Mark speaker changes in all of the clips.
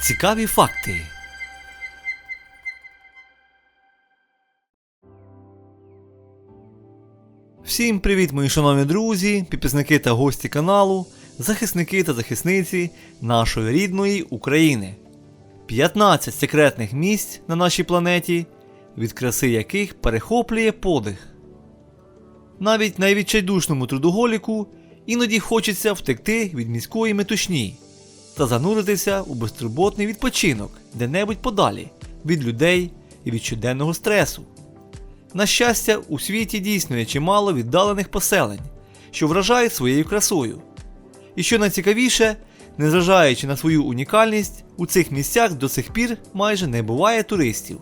Speaker 1: Цікаві факти. Всім привіт, мої шановні друзі, підписники та гості каналу, захисники та захисниці нашої рідної України. 15 секретних місць на нашій планеті, від краси яких перехоплює подих. Навіть найвідчайдушному трудоголіку іноді хочеться втекти від міської метушні та зануритися у безтурботний відпочинок де-небудь подалі від людей і від щоденного стресу. На щастя, у світі дійсно є чимало віддалених поселень, що вражають своєю красою. І що найцікавіше, незважаючи на свою унікальність, у цих місцях до сих пір майже не буває туристів.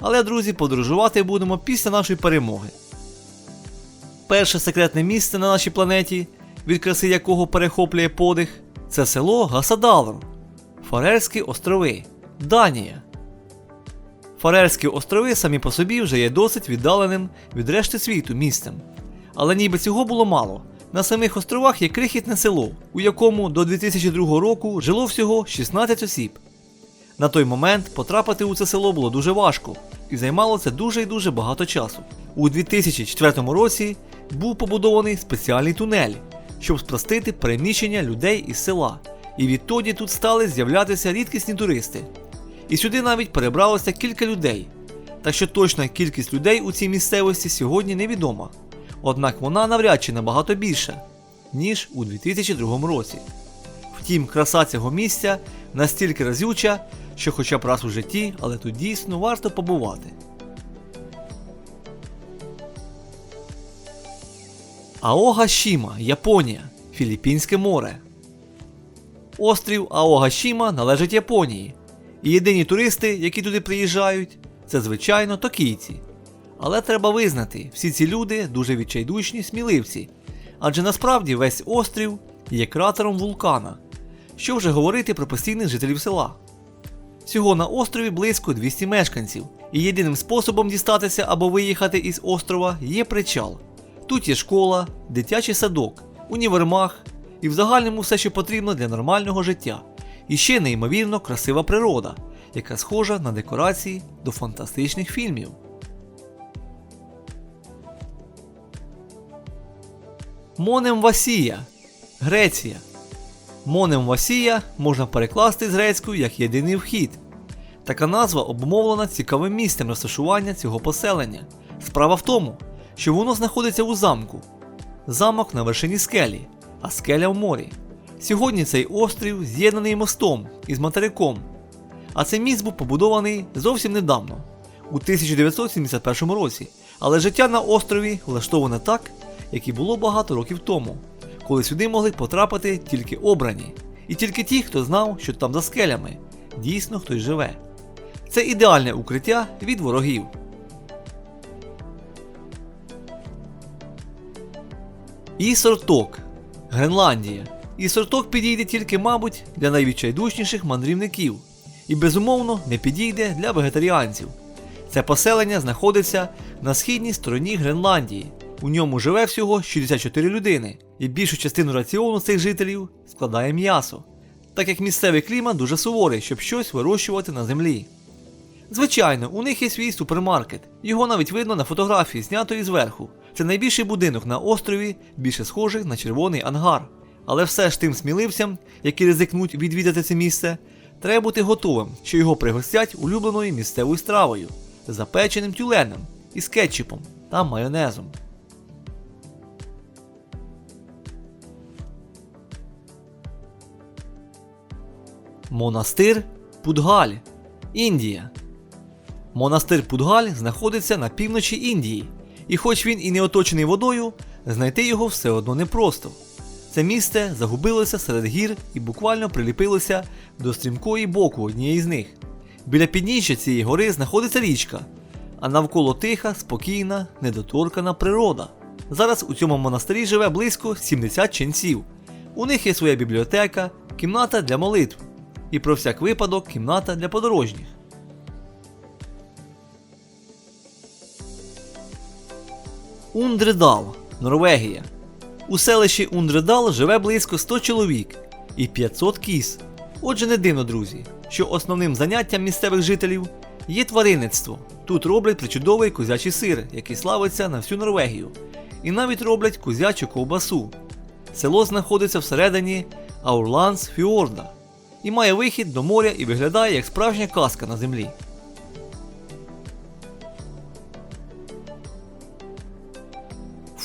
Speaker 1: Але, друзі, подорожувати будемо після нашої перемоги. Перше секретне місце на нашій планеті, від краси якого перехоплює подих, це село Гасадалор, Фарерські острови, Данія. Фарерські острови самі по собі вже є досить віддаленим від решти світу місцем. Але ніби цього було мало. На самих островах є крихітне село, у якому до 2002 року жило всього 16 осіб. На той момент потрапити у це село було дуже важко і займало це дуже і дуже багато часу. У 2004 році був побудований спеціальний тунель, щоб спростити переміщення людей із села. І відтоді тут стали з'являтися рідкісні туристи. І сюди навіть перебралося кілька людей. Так що точна кількість людей у цій місцевості сьогодні невідома. Однак вона навряд чи набагато більша, ніж у 2002 році. Втім, краса цього місця настільки разюча, що хоча б раз у житті, але тут дійсно варто побувати. Аогашіма, Японія, Філіппінське море. Острів Аогашіма належить Японії. І єдині туристи, які туди приїжджають, це звичайно токійці. Але треба визнати, всі ці люди дуже відчайдушні сміливці, адже насправді весь острів є кратером вулкана. Що вже говорити про постійних жителів села. Всього на острові близько 200 мешканців, і єдиним способом дістатися або виїхати із острова є причал. Тут є школа, дитячий садок, універмаг і в загальному все, що потрібно для нормального життя. І ще неймовірно красива природа, яка схожа на декорації до фантастичних фільмів. Монем Васія, Греція. Монем Васія можна перекласти з грецькою як єдиний вхід. Така назва обумовлена цікавим місцем розташування цього поселення. Справа в тому, що воно знаходиться у замку. Замок на вершині скелі, а скеля в морі. Сьогодні цей острів з'єднаний мостом із материком, а цей міст був побудований зовсім недавно, у 1971 році. Але життя на острові влаштоване так, як і було багато років тому, коли сюди могли потрапити тільки обрані, і тільки ті, хто знав, що там за скелями дійсно хтось живе. Це ідеальне укриття від ворогів. І сорток Гренландія. І сорток підійде тільки, мабуть, для найвідчайдушніших мандрівників, і безумовно не підійде для вегетаріанців. Це поселення знаходиться на східній стороні Гренландії. У ньому живе всього 64 людини, і більшу частину раціону цих жителів складає м'ясо, так як місцевий клімат дуже суворий, щоб щось вирощувати на землі. Звичайно, у них є свій супермаркет, його навіть видно на фотографії, знятої зверху. Це найбільший будинок на острові, більше схожий на червоний ангар. Але все ж тим сміливцям, які ризикнуть відвідати це місце, треба бути готовим, що його пригостять улюбленою місцевою стравою, запеченим тюленем із кетчупом та майонезом. Монастир Пудгаль, Індія. Монастир Пудгаль знаходиться на півночі Індії, і хоч він і не оточений водою, знайти його все одно непросто. Це місце загубилося серед гір і буквально приліпилося до стрімкої боку однієї з них. Біля підніжжя цієї гори знаходиться річка, а навколо тиха, спокійна, недоторкана природа. Зараз у цьому монастирі живе близько 70 ченців. У них є своя бібліотека, кімната для молитв і про всяк випадок кімната для подорожніх. Ундредал, Норвегія. У селищі Ундредал живе близько 100 чоловік і 500 кіз. Отже, не дивно, друзі, що основним заняттям місцевих жителів є тваринництво. Тут роблять причудовий козячий сир, який славиться на всю Норвегію. І навіть роблять козячу ковбасу. Село знаходиться всередині Аурландс Фіорда і має вихід до моря і виглядає як справжня казка на землі.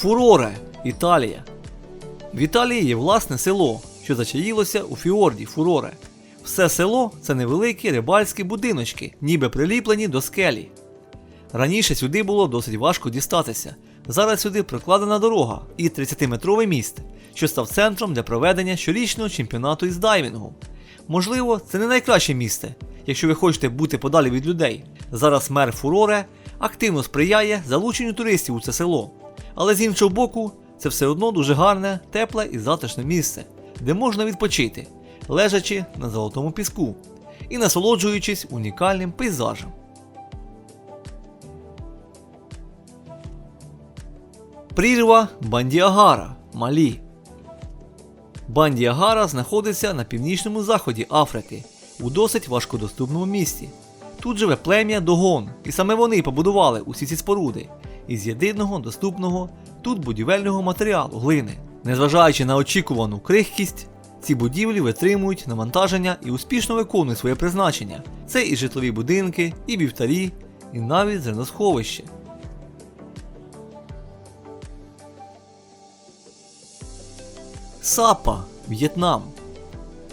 Speaker 1: Фуроре, Італія. В Італії є власне село, що зачаїлося у фіорді Фуроре. Все село це невеликі рибальські будиночки, ніби приліплені до скелі. Раніше сюди було досить важко дістатися. Зараз сюди прокладена дорога і 30-метровий міст, що став центром для проведення щорічного чемпіонату із дайвінгу. Можливо, це не найкраще місце, якщо ви хочете бути подалі від людей. Зараз мер Фуроре активно сприяє залученню туристів у це село. Але з іншого боку, це все одно дуже гарне, тепле і затишне місце, де можна відпочити, лежачи на золотому піску і насолоджуючись унікальним пейзажем. Прірва Бандіагара, Малі. Бандіагара знаходиться на північному заході Африки, у досить важкодоступному місті. Тут живе плем'я Догон, і саме вони побудували усі ці споруди із єдиного доступного тут будівельного матеріалу глини. Незважаючи на очікувану крихкість, ці будівлі витримують навантаження і успішно виконують своє призначення. Це і житлові будинки, і вівтарі, і навіть зерносховище. Сапа, В'єтнам.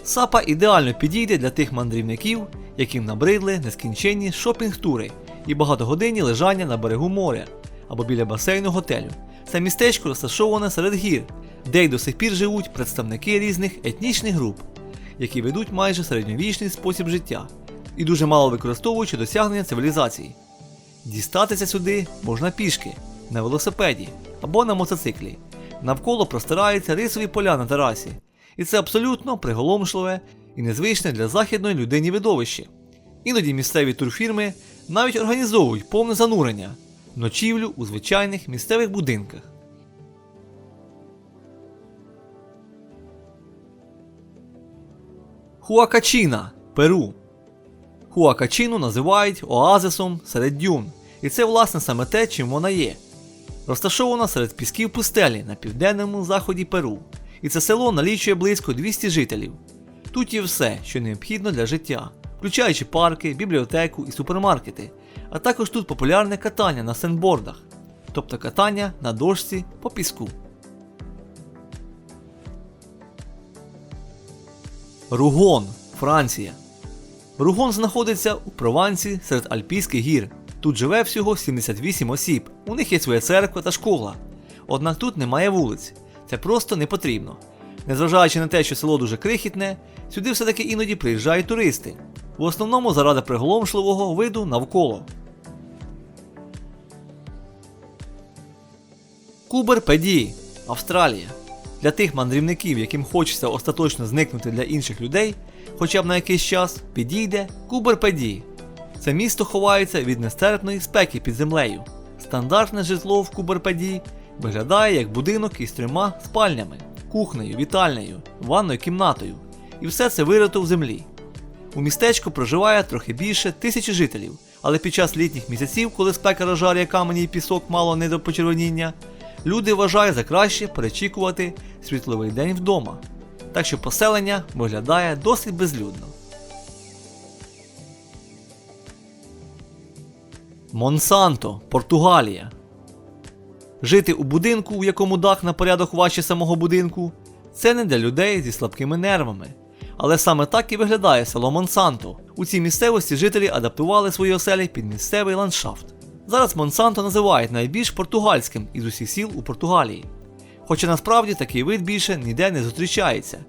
Speaker 1: Сапа ідеально підійде для тих мандрівників, яким набридли нескінченні шопінг-тури і багатогодинні лежання на берегу моря або біля басейну готелю. Це містечко розташоване серед гір, де й до сих пір живуть представники різних етнічних груп, які ведуть майже середньовічний спосіб життя і дуже мало використовуючи досягнення цивілізації. Дістатися сюди можна пішки, на велосипеді або на мотоциклі. Навколо простираються рисові поля на терасі, і це абсолютно приголомшливе і незвичне для західної людині видовище. Іноді місцеві турфірми навіть організовують повне занурення, ночівлю у звичайних місцевих будинках. Хуакачіна, Перу. Хуакачіну називають оазисом серед дюн, і це власне саме те, чим вона є. Розташована серед пісків пустелі на південному заході Перу, і це село налічує близько 200 жителів. Тут є все, що необхідно для життя, включаючи парки, бібліотеку і супермаркети, а також тут популярне катання на сендбордах, тобто катання на дошці по піску. Ругон, Франція. Ругон знаходиться у Провансі серед Альпійських гір. Тут живе всього 78 осіб. У них є своя церква та школа. Однак тут немає вулиць. Це просто не потрібно. Незважаючи на те, що село дуже крихітне, сюди все-таки іноді приїжджають туристи. В основному заради приголомшливого виду навколо. Кубер Педі, Австралія. Для тих мандрівників, яким хочеться остаточно зникнути для інших людей, хоча б на якийсь час, підійде Кубер Педі. Це місто ховається від нестерпної спеки під землею. Стандартне житло в Куберпеді виглядає як будинок із трьома спальнями, кухнею, вітальнею, ванною кімнатою. І все це вирито в землі. У містечку проживає трохи більше тисячі жителів, але під час літніх місяців, коли спека розжарює камені і пісок мало не до почервоніння, люди вважають за краще перечікувати світловий день вдома. Так що поселення виглядає досить безлюдно. Монсанто, Португалія. Жити у будинку, у якому дах на порядок важче самого будинку, це не для людей зі слабкими нервами. Але саме так і виглядає село Монсанто. У цій місцевості жителі адаптували свої оселі під місцевий ландшафт. Зараз Монсанто називають найбільш португальським із усіх сіл у Португалії. Хоча насправді такий вид більше ніде не зустрічається.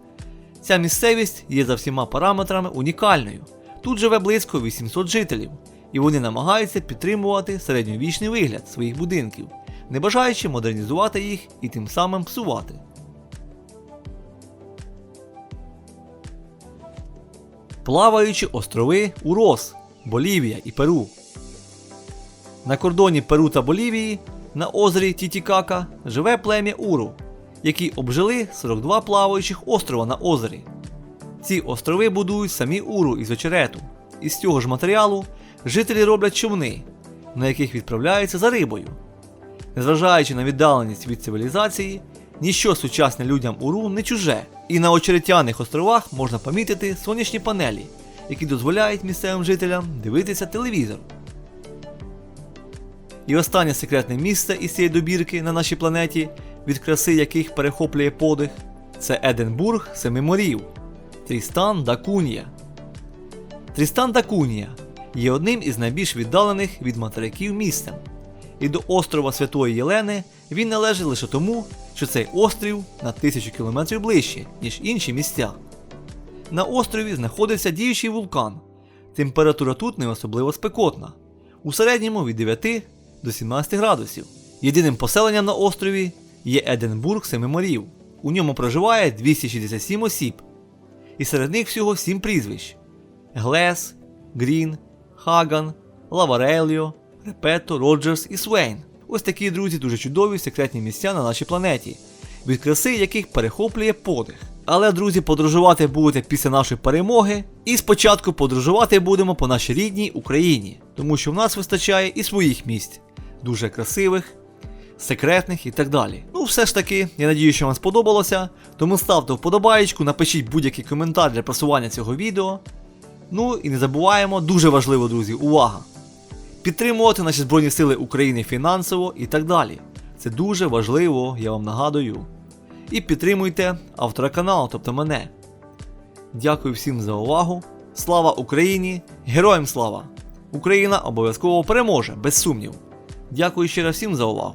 Speaker 1: Ця місцевість є за всіма параметрами унікальною. Тут живе близько 800 жителів, і вони намагаються підтримувати середньовічний вигляд своїх будинків, не бажаючи модернізувати їх і тим самим псувати. Плаваючі острови Урос, Болівія і Перу. На кордоні Перу та Болівії на озері Тітікака живе плем'я Уру, які обжили 42 плаваючих острова на озері. Ці острови будують самі уру із очерету. Із цього ж матеріалу жителі роблять човни, на яких відправляються за рибою. Незважаючи на віддаленість від цивілізації, ніщо сучасне людям Уру не чуже, і на очеретяних островах можна помітити сонячні панелі, які дозволяють місцевим жителям дивитися телевізор. І останнє секретне місце із цієї добірки на нашій планеті, від краси яких перехоплює подих, це Еденбург Семи морів Трістан да Кунія. Трістан да Кунія є одним із найбільш віддалених від материків місцем. І до острова Святої Єлени він належить лише тому, що цей острів на тисячу кілометрів ближче, ніж інші місця. На острові знаходився діючий вулкан. Температура тут не особливо спекотна, у середньому від 9 до 17 градусів. Єдиним поселенням на острові є Еденбург Семи морів. У ньому проживає 267 осіб, і серед них всього 7 прізвищ: Глес, Грін, Хаган, Лавареліо, Репето, Роджерс і Свейн. Ось такі друзі дуже чудові секретні місця на нашій планеті, від краси яких перехоплює подих. Але, друзі, подорожувати будете після нашої перемоги, і спочатку подорожувати будемо по нашій рідній Україні, тому що в нас вистачає і своїх місць, дуже красивих, секретних і так далі. Ну, все ж таки, я надію, що вам сподобалося. Тому ставте вподобаєчку, напишіть будь-який коментар для просування цього відео. Ну і не забуваємо, дуже важливо, друзі, увага! Підтримувати наші Збройні Сили України фінансово і так далі. Це дуже важливо, я вам нагадую. І підтримуйте автора каналу, тобто мене. Дякую всім за увагу. Слава Україні! Героям слава! Україна обов'язково переможе, без сумнів. Дякую ще раз всім за увагу.